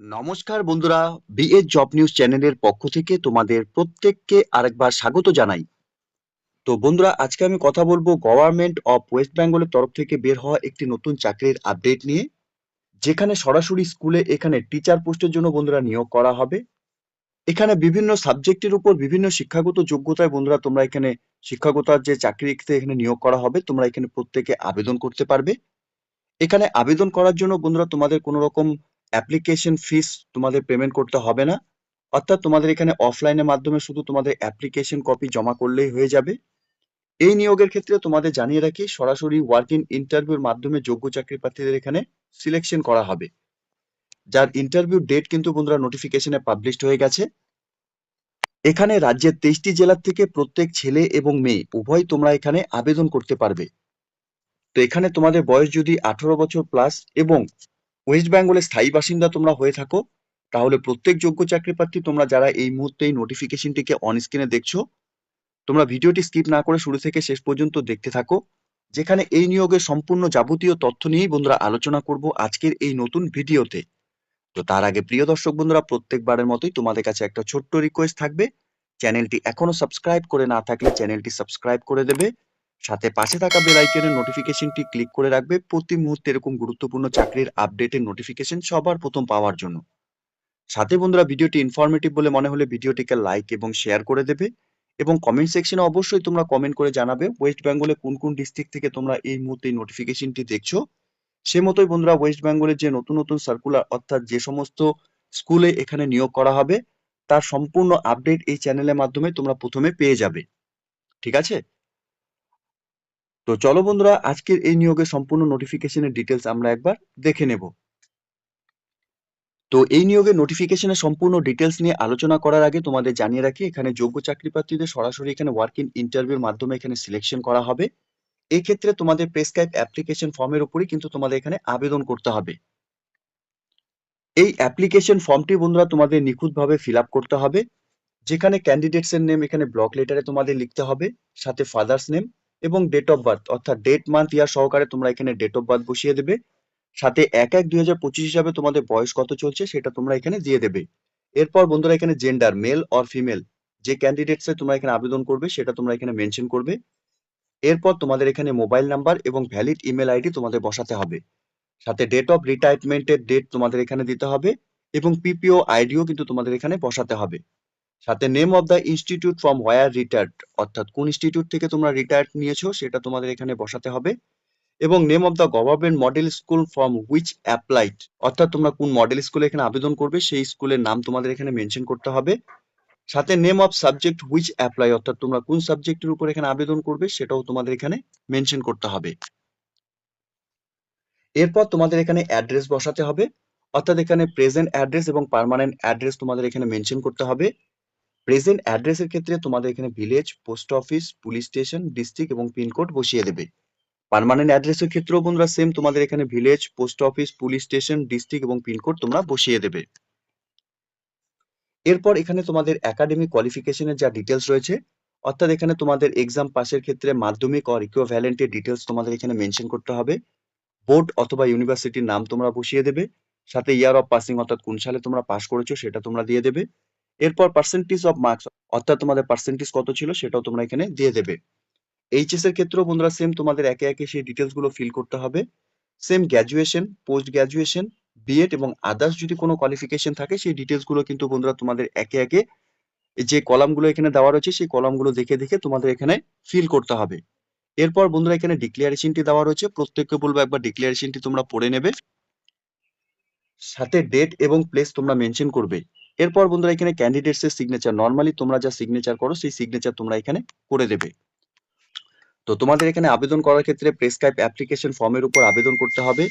নমস্কার বন্ধুরা BS job news চ্যানেলের পক্ষ থেকে তোমাদের প্রত্যেককে আরেকবার স্বাগত জানাই। তো বন্ধুরা, আজকে আমি কথা বলব গভর্নমেন্ট অফ ওয়েস্ট বেঙ্গলের তরফ থেকে বের হওয়া একটি নতুন চাকরির আপডেট নিয়ে, যেখানে সরাসরি স্কুলে এখানে টিচার পোস্টের জন্য বন্ধুরা নিয়োগ করা হবে। এখানে বিভিন্ন সাবজেক্টের উপর বিভিন্ন শিক্ষাগত যোগ্যতায় বন্ধুরা তোমরা এখানে শিক্ষাগতার যে চাকরিতে এখানে নিয়োগ করা হবে, তোমরা এখানে প্রত্যেকে আবেদন করতে পারবে। এখানে আবেদন করার জন্য বন্ধুরা তোমাদের কোনো রকম অ্যাপ্লিকেশন ফিস তোমাদের পেমেন্ট করতে হবে না। অর্থাৎ তোমাদের এখানে অফলাইনের মাধ্যমে শুধু তোমাদের অ্যাপ্লিকেশন কপি জমা করলেই হয়ে যাবে। এই নিয়োগের ক্ষেত্রে তোমাদের জানিয়ে রাখি, সরাসরি ওয়ার্ক ওয়ার্কিং ইন্টারভিউর মাধ্যমে যোগ্য চাকরি প্রার্থীদের এখানে সিলেকশন করা হবে। যার ইন্টারভিউ ডেট কিন্তু বন্ধুরা নোটিফিকেশনে পাবলিশড হয়ে গেছে। এখানে রাজ্যের তেইশটি জেলার থেকে প্রত্যেক ছেলে এবং মেয়ে, উভয় তোমরা এখানে আবেদন করতে পারবে। তো এখানে তোমাদের বয়স যদি আঠারো বছর প্লাস এবং ওয়েস্ট বেঙ্গলের স্থায়ী বাসিন্দা তোমরা হয়ে থাকো। তাহলে প্রত্যেক যোগ্য চাকরি প্রার্থী তোমরা যারা এই মুহূর্তে এই নোটিফিকেশনটিকে অন স্ক্রিনে দেখছ, তোমরা ভিডিওটি স্কিপ না করে শুরু থেকে শেষ পর্যন্ত দেখতে থাকো। যেখানে এই নিয়োগের সম্পূর্ণ যাবতীয় তথ্য নিয়েই বন্ধুরা আলোচনা করব আজকের এই নতুন ভিডিওতে। তো তার আগে প্রিয় দর্শক বন্ধুরা, প্রত্যেকবারের মতোই তোমাদের কাছে একটা ছোট্ট রিকোয়েস্ট থাকবে। চ্যানেলটি এখনও সাবস্ক্রাইব করে না থাকলে চ্যানেলটি সাবস্ক্রাইব করে দেবে। সাথে পাশে থাকা বেল আইকনের নোটিফিকেশনটি ক্লিক করে রাখবে। প্রতি মুহূর্তে এরকম গুরুত্বপূর্ণ চাকরির আপডেটের নোটিফিকেশন সবার প্রথম পাওয়ার জন্য। সাথে বন্ধুরা, ভিডিওটি ইনফরমেটিভ বলে মনে হলে ভিডিওটিকে লাইক এবং শেয়ার করে দেবে এবং কমেন্ট সেকশনে অবশ্যই তোমরা কমেন্ট করে জানাবে ওয়েস্ট বেঙ্গলে কোন কোন ডিস্ট্রিক্ট থেকে তোমরা এই মুহূর্তে নোটিফিকেশনটি দেখছ। সে মতোই বন্ধুরা ওয়েস্ট বেঙ্গলের যে নতুন নতুন সার্কুলার অর্থাৎ যে সমস্ত স্কুলে এখানে নিয়োগ করা হবে, তার সম্পূর্ণ আপডেট এই চ্যানেলের মাধ্যমে তোমরা প্রথমে পেয়ে যাবে। ঠিক আছে? তো চলো বন্ধুরা, আজকের এই নিয়োগের সম্পূর্ণ নোটিফিকেশনের ডিটেলস আমরা একবার দেখে নেব। তো এই নিয়োগের নোটিফিকেশনের সম্পূর্ণ ডিটেলস নিয়ে আলোচনা করার আগে তোমাদের জানিয়ে রাখি, এখানে যোগ্য চাকরি প্রার্থীদের সরাসরি এখানে ওয়ার্ক ইন ইন্টারভিউর মাধ্যমে এখানে সিলেকশন করা হবে। এই ক্ষেত্রে তোমাদের প্রেসক্রাইব অ্যাপ্লিকেশন ফর্মের উপরই কিন্তু তোমাদের এখানে আবেদন করতে হবে। এই অ্যাপ্লিকেশন ফর্মটি বন্ধুরা তোমাদের নিখুঁতভাবে ফিল করতে হবে। যেখানে ক্যান্ডিডেটস এর নেম এখানে ব্লক লেটারে তোমাদের লিখতে হবে, সাথে ফাদার্স নেম এবং ডেট অফ বার্থ অর্থাৎ ডেট মান্থ ইয়ার সহকারে তোমরা এখানে ডেট অফ বার্থ বসিয়ে দেবে। সাথে এক এক দুই হাজার পঁচিশ হিসাবে তোমাদের বয়স কত চলছে সেটা তোমরা এখানে দিয়ে দেবে। এরপর বন্ধুরা এখানে জেন্ডার মেল অর ফিমেল যে ক্যান্ডিডেটস তোমরা এখানে আবেদন করবে সেটা তোমরা এখানে মেনশন করবে। এরপর তোমাদের এখানে মোবাইল নাম্বার এবং ভ্যালিড ইমেল আইডি তোমাদের বসাতে হবে। সাথে ডেট অফ রিটায়ারমেন্টের ডেট তোমাদের এখানে দিতে হবে এবং পিপিও আইডিও কিন্তু তোমাদের এখানে বসাতে হবে। সাথে name of the institute from where retired অর্থাৎ কোন ইনস্টিটিউট থেকে তোমরা রিটায়ার্ড নিয়েছো সেটা তোমাদের এখানে বসাতে হবে। এবং name of the government model school from which applied অর্থাৎ তোমরা কোন মডেল স্কুলে এখানে আবেদন করবে সেই স্কুলের নাম তোমাদের এখানে মেনশন করতে হবে। সাথে name of subject which apply অর্থাৎ তোমরা কোন সাবজেক্টের উপর এখানে আবেদন করবে সেটাও তোমাদের এখানে মেনশন করতে হবে। এরপর তোমাদের এখানে অ্যাড্রেস বসাতে হবে, অর্থাৎ এখানে প্রেজেন্ট অ্যাড্রেস এবং পার্মানেন্ট অ্যাড্রেস তোমাদের এখানে মেনশন করতে হবে। প্রেজেন্ট অ্যাড্রেসের ক্ষেত্রে তোমাদের এখানে village post office police station district এবং পিনকোড বসিয়ে দেবে। পার্মানেন্ট অ্যাড্রেসের ক্ষেত্রেও বন্ধুরা সেম তোমাদের এখানে village post office police station district এবং পিনকোড তোমরা বসিয়ে দেবে। এরপর এখানে তোমাদের একাডেমিক কোয়ালিফিকেশনের যা ডিটেলস রয়েছে, অর্থাৎ এখানে তোমাদের এক্সাম পাসের ক্ষেত্রে মাধ্যমিক অর ইকুইভ্যালেন্টের ডিটেলস তোমাদের এখানে মেনশন করতে হবে। বোর্ড অথবা ইউনিভার্সিটির নাম তোমরা বসিয়ে দেবে, সাথে ইয়ার অফ পাসিং অর্থাৎ কোন সালে তোমরা পাস করেছ সেটা তোমরা দিয়ে দেবে। এরপর পার্সেন্টেজ অফ মার্কস অর্থাৎ তোমাদের পার্সেন্টেজ কত ছিল সেটাও তোমরা এখানে দিয়ে দেবে। এইচএস এর ক্ষেত্রেও বন্ধুরা সেম তোমাদের একে একে সেই ডিটেলসগুলো ফিল করতে হবে। Same graduation post graduation BEd এবং আদার্স যদি কোনো কোয়ালিফিকেশন থাকে, সেই ডিটেলসগুলো কিন্তু বন্ধুরা তোমাদের একে একে যে কলামগুলো এখানে দেওয়া রয়েছে, সেই কলামগুলো দেখে দেখে তোমাদের এখানে ফিল করতে হবে। এরপর বন্ধুরা এখানে ডিক্লারেশনটি দেওয়া রয়েছে। প্রত্যেককে বলব একবার ডিক্লারেশনটি তোমরা পড়ে নেবে। সাথে ডেট এবং প্লেস তোমরা মেনশন করবে। এরপর বন্ধুরা এখানে ক্যান্ডিডেটস এর সিগনেচার নর্মালি তোমরা যা সিগনেচার করো, সেই সিগনেচার তোমরা এখানে করে দেবে। তো তোমাদের এখানে আবেদন করার ক্ষেত্রে প্রেসক্রাইব অ্যাপ্লিকেশন ফর্মের উপর আবেদন করতে হবে।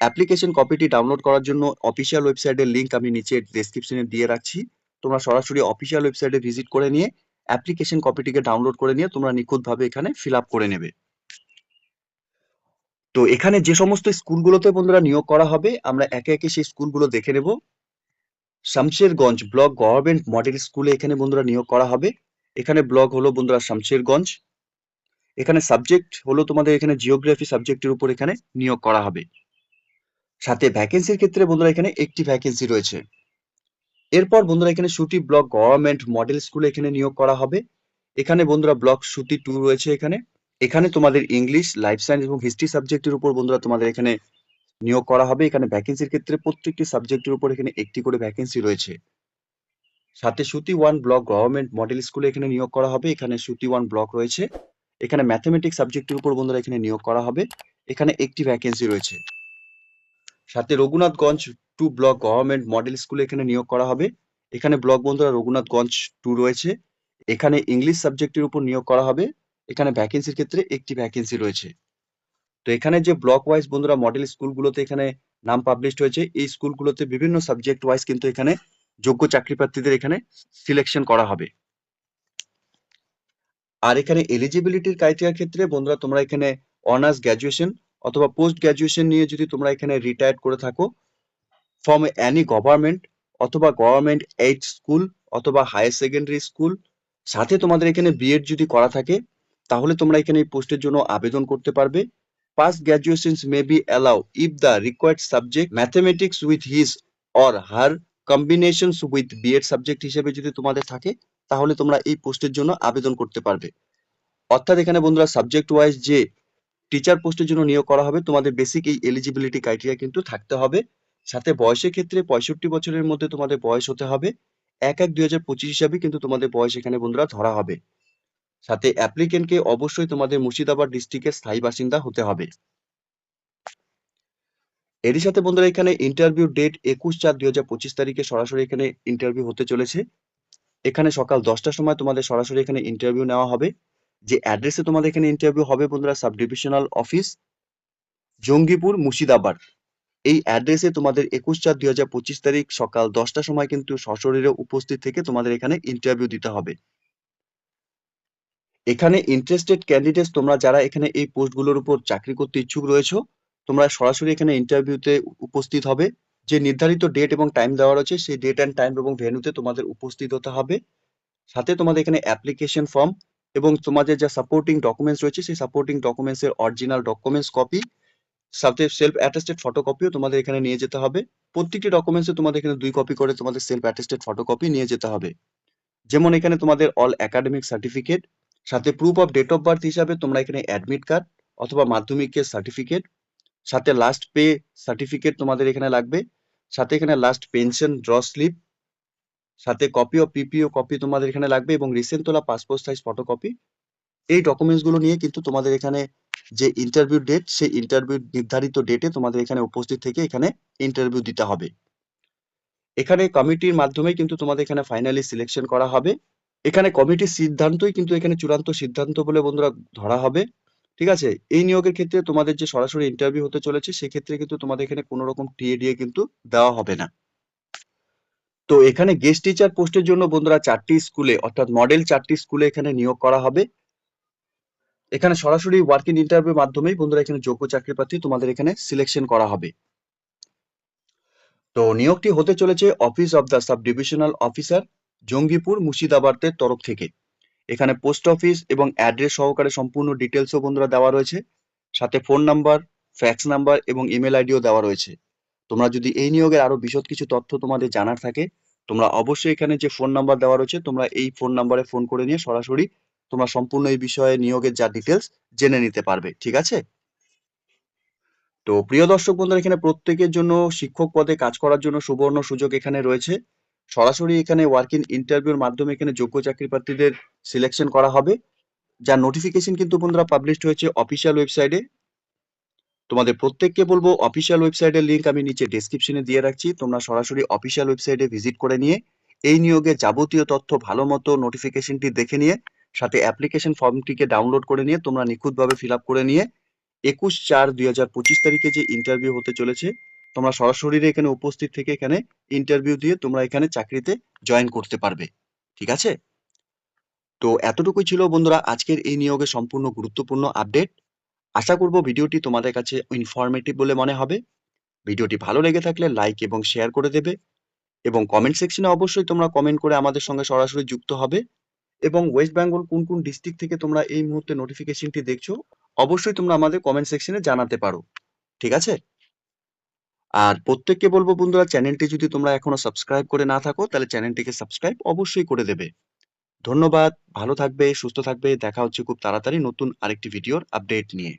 অ্যাপ্লিকেশন কপিটি ডাউনলোড করার জন্য অফিসিয়াল ওয়েবসাইটের লিংক আমি নিচে ডেসক্রিপশনে দিয়ে রাখছি। তোমরা সরাসরি অফিসিয়াল ওয়েবসাইটে ভিজিট করে নিয়ে অ্যাপ্লিকেশন কপিটিকে ডাউনলোড করে নিয়ে তোমরা নিখুঁতভাবে এখানে ফিল করে নেবে। তো এখানে যে সমস্ত স্কুলগুলোতে বন্ধুরা নিয়োগ করা হবে, আমরা একে একে সেই স্কুলগুলো দেখে নেব। শামশেরগঞ্জ ব্লক গভর্নমেন্ট মডেল স্কুলে এখানে বন্ধুরা নিয়োগ করা হবে। এখানে ব্লক হলো বন্ধুরা শামশেরগঞ্জ। এখানে সাবজেক্ট হলো তোমাদের এখানে জিওগ্রাফি সাবজেক্টের উপর এখানে নিয়োগ করা হবে। সাথে ভ্যাকেন্সির ক্ষেত্রে বন্ধুরা এখানে একটি ভ্যাকেন্সি রয়েছে। এরপর বন্ধুরা এখানে সুটি ব্লক গভর্নমেন্ট মডেল স্কুলে এখানে নিয়োগ করা হবে। এখানে বন্ধুরা ব্লক সুটি টু রয়েছে এখানে। এখানে তোমাদের ইংলিশ লাইফ সায়েন্স এবং হিস্ট্রি সাবজেক্টের উপর বন্ধুরা তোমাদের এখানে নিয়োগ করা হবে। এখানে ভ্যাকেন্সির ক্ষেত্রে প্রত্যেকটি সাবজেক্টের উপর এখানে একটি করে ভ্যাকেন্সি রয়েছে। সাথে সুতি ওয়ান ব্লক গভর্নমেন্ট মডেল স্কুলে এখানে নিয়োগ করা হবে। এখানে সুতি ওয়ান ব্লক রয়েছে। এখানে ম্যাথমেটিক্স সাবজেক্টের উপর বন্ধুরা এখানে নিয়োগ করা হবে। এখানে একটি ভ্যাকেন্সি রয়েছে। সাথে Raghunathganj two block government model স্কুলে এখানে নিয়োগ করা হবে। এখানে ব্লক বন্ধুরা রঘুনাথগঞ্জ টু রয়েছে। এখানে ইংলিশ সাবজেক্টের উপর নিয়োগ করা হবে। এখানে ভ্যাকেন্সির ক্ষেত্রে একটি ভ্যাকেন্সি রয়েছে। তো এখানে যে ব্লক ওয়াইজ বন্ধুরা মডেল স্কুলগুলোতে এখানে নাম পাবলিশড হয়েছে, এই স্কুলগুলোতে বিভিন্ন সাবজেক্ট ওয়াইজ কিন্তু এখানে যোগ্য চাকরি প্রার্থীদের এখানে সিলেকশন করা হবে। আর এখানে এলিজিবিলিটির ক্রাইটেরিয়ার ক্ষেত্রে বন্ধুরা তোমরা এখানে অনার্স গ্র্যাজুয়েশন অথবা পোস্ট গ্র্যাজুয়েশন নিয়ে যদি তোমরা এখানে রিটায়ার্ড করে থাকো ফ্রম অ্যানি গভর্নমেন্ট অথবা গভর্নমেন্ট এইড স্কুল অথবা হায়ার সেকেন্ডারি স্কুল সাথে তোমাদের এখানে বিএড যদি করা থাকে, তাহলে তোমরা এখানে এই পোস্টের জন্য আবেদন করতে পারবে। Past graduations may be allowed if the required subject mathematics with his or her combinations with B.Ed subject হিসেবে যদি তোমাদের থাকে, তাহলে তোমরা এই পোস্টের জন্য আবেদন করতে পারবে। অর্থাৎ এখানে বন্ধুরা সাবজেক্ট ওয়াইজ যে টিচার পোস্টের জন্য নিয়োগ করা হবে, তোমাদের বেসিক এই এলিজিবিলিটি ক্রাইটেরিয়া কিন্তু থাকতে হবে। সাথে বয়সের ক্ষেত্রে পঁয়ষট্টি বছরের মধ্যে তোমাদের বয়স হতে হবে। এক এক দুই হাজার পঁচিশ হিসাবে কিন্তু তোমাদের বয়স এখানে বন্ধুরা ধরা হবে। সাথে অ্যাপ্লিকেন্টকে অবশ্যই তোমাদের মুর্শিদাবাদ ডিস্ট্রিক্টের স্থায়ী বাসিন্দা হতে হবে। এরই সাথে বন্ধুরা, এখানে ইন্টারভিউ ডেট একুশ চার দুই হাজার পঁচিশ তারিখে সরাসরি এখানে ইন্টারভিউ হতে চলেছে। এখানে সকাল দশটার সময় তোমাদের সরাসরি এখানে ইন্টারভিউ নেওয়া হবে। যে অ্যাড্রেসে তোমাদের এখানে ইন্টারভিউ হবে বন্ধুরা sub divisional office Jangipur, Murshidabad. এই অ্যাড্রেসে তোমাদের একুশ চার দুই হাজার পঁচিশ তারিখ সকাল দশটার সময় কিন্তু সশরীরে উপস্থিত থেকে তোমাদের এখানে ইন্টারভিউ দিতে হবে। এখানে ইন্টারেস্টেড ক্যান্ডিডেটস তোমরা যারা এখানে এই পোস্টগুলোর উপর চাকরি করতে ইচ্ছুক রয়েছো, তোমরা সরাসরি এখানে ইন্টারভিউতে উপস্থিত হবে। যে নির্ধারিত ডেট এবং টাইম দেওয়া রয়েছে, সেই ডেট অ্যান্ড টাইম এবং ভেন্যুতে তোমাদের উপস্থিত হতে হবে। সাথে তোমাদের এখানে অ্যাপ্লিকেশন ফর্ম এবং তোমাদের যা সাপোর্টিং ডকুমেন্টস রয়েছে, সেই সাপোর্টিং ডকুমেন্টস এর অরিজিনাল ডকুমেন্টস কপি সাথে সেলফ অ্যাটেস্টেড ফটোকপিও তোমাদের এখানে নিয়ে যেতে হবে। প্রত্যেকটি ডকুমেন্টসে তোমাদের এখানে দুই কপি করে তোমাদের সেলফ অ্যাটেস্টেড ফটোকপি নিয়ে যেতে হবে। যেমন এখানে তোমাদের অল একাডেমিক সার্টিফিকেট সাথে proof of date of birth হিসাবে তোমরা এখানে অ্যাডমিট কার্ড অথবা মাধ্যমিকের সার্টিফিকেট সাথে লাস্ট পে সার্টিফিকেট তোমাদের এখানে লাগবে, সাথে এখানে লাস্ট পেনশন ড্র স্লিপ সাথে কপি অফ পিপিও কপি তোমাদের এখানে লাগবে এবং রিসেন্ট তোলা পাসপোর্ট সাইজ ফটোকপি এই ডকুমেন্টসগুলো নিয়ে কিন্তু তোমাদের এখানে যে ইন্টারভিউ ডেট সেই ইন্টারভিউ নির্ধারিত ডেটে তোমাদের এখানে উপস্থিত থেকে এখানে ইন্টারভিউ দিতে হবে। এখানে কমিটির মাধ্যমে কিন্তু তোমাদের এখানে ফাইনালি সিলেকশন করা হবে। এখানে কমিটির সিদ্ধান্তই কিন্তু এখানে চূড়ান্ত সিদ্ধান্ত বলে বন্ধুরা ধরা হবে। ঠিক আছে? এই নিয়োগের ক্ষেত্রে তোমাদের যে সরাসরি ইন্টারভিউ হতে চলেছে, সেক্ষেত্রে কিন্তু তোমাদের এখানে কোনো রকম টিএডিএ কিন্তু দেওয়া হবে না। তো এখানে গেস্ট টিচার পোস্টের জন্য বন্ধুরা চারটি স্কুলে, অর্থাৎ মডেল চারটি স্কুলে এখানে নিয়োগ করা হবে। এখানে সরাসরি ওয়ার্কিং ইন্টারভিউ মাধ্যমেই বন্ধুরা এখানে যোগ্য চাকরি প্রার্থী তোমাদের এখানে সিলেকশন করা হবে। তো নিয়োগটি হতে চলেছে office of the sub divisional officer Jangipur মুর্শিদাবাদের তরফ থেকে। এখানে পোস্ট অফিস এবং অ্যাড্রেস সহকারে সম্পূর্ণ ডিটেলসও বন্ধুরা দেওয়া রয়েছে। সাথে ফোন নাম্বার, ফ্যাক্স নাম্বার এবং ইমেল আইডিও দেওয়া রয়েছে। তোমরা যদি এই নিয়োগের আরও বিশদ কিছু তথ্য তোমাদের জানার থাকে, তোমরা অবশ্যই এখানে যে ফোন নাম্বার দেওয়া রয়েছে, তোমরা এই ফোন নাম্বারে ফোন করে নিয়ে সরাসরি তোমরা সম্পূর্ণ এই বিষয়ে নিয়োগের যা ডিটেলস জেনে নিতে পারবে, ঠিক আছে? তো প্রিয় দর্শক বন্ধুরা, এখানে প্রত্যেকের জন্য শিক্ষক পদে কাজ করার জন্য সুবর্ণ সুযোগ এখানে রয়েছে। সরাসরি এখানে ওয়ার্কিং ইন্টারভিউর মাধ্যমে এখানে যোগ্য চাকরি প্রার্থীদের সিলেকশন করা হবে। যার নোটিফিকেশন কিন্তু বন্ধুরা পাবলিশড হয়েছে অফিসিয়াল ওয়েবসাইটে তোমাদের প্রত্যেককে বলব অফিসিয়াল ওয়েবসাইটের লিঙ্ক আমি নিচে ডেসক্রিপশনে দিয়ে রাখছি। তোমরা সরাসরি অফিসিয়াল ওয়েবসাইটে ভিজিট করে নিয়ে এই নিয়োগে যাবতীয় তথ্য, ভালো মতো নোটিফিকেশনটি দেখে নিয়ে, সাথে অ্যাপ্লিকেশন ফর্মটিকে ডাউনলোড করে নিয়ে তোমরা নিখুঁতভাবে ফিল করে নিয়ে, একুশ চার দুই তারিখে যে ইন্টারভিউ হতে চলেছে তোমরা সরাসরি এখানে উপস্থিত থেকে এখানে ইন্টারভিউ দিয়ে তোমরা এখানে চাকরিতে জয়েন করতে পারবে, ঠিক আছে? তো এতটুকুই ছিল বন্ধুরা আজকের এই নিয়োগের সম্পূর্ণ গুরুত্বপূর্ণ আপডেট আশা করব ভিডিওটি তোমাদের কাছে ইনফরমেটিভ বলে মনে হবে। ভিডিওটি ভালো লেগে থাকলে লাইক এবং শেয়ার করে দেবে এবং কমেন্ট সেকশনে অবশ্যই তোমরা কমেন্ট করে আমাদের সঙ্গে সরাসরি যুক্ত হবে এবং ওয়েস্ট বেঙ্গল কোন কোন ডিস্ট্রিক্ট থেকে তোমরা এই মুহূর্তে নোটিফিকেশনটি দেখছ, অবশ্যই তোমরা আমাদের কমেন্ট সেকশনে জানাতে পারো, ঠিক আছে? আর প্রত্যেককে বলব বন্ধুরা, চ্যানেলটি যদি তোমরা এখনও সাবস্ক্রাইব করে না থাকো, তাহলে চ্যানেলটিকে সাবস্ক্রাইব অবশ্যই করে দেবে। ধন্যবাদ, ভালো থাকবে, সুস্থ থাকবে, দেখা হচ্ছে খুব তাড়াতাড়ি নতুন আরেকটি ভিডিওর আপডেট নিয়ে।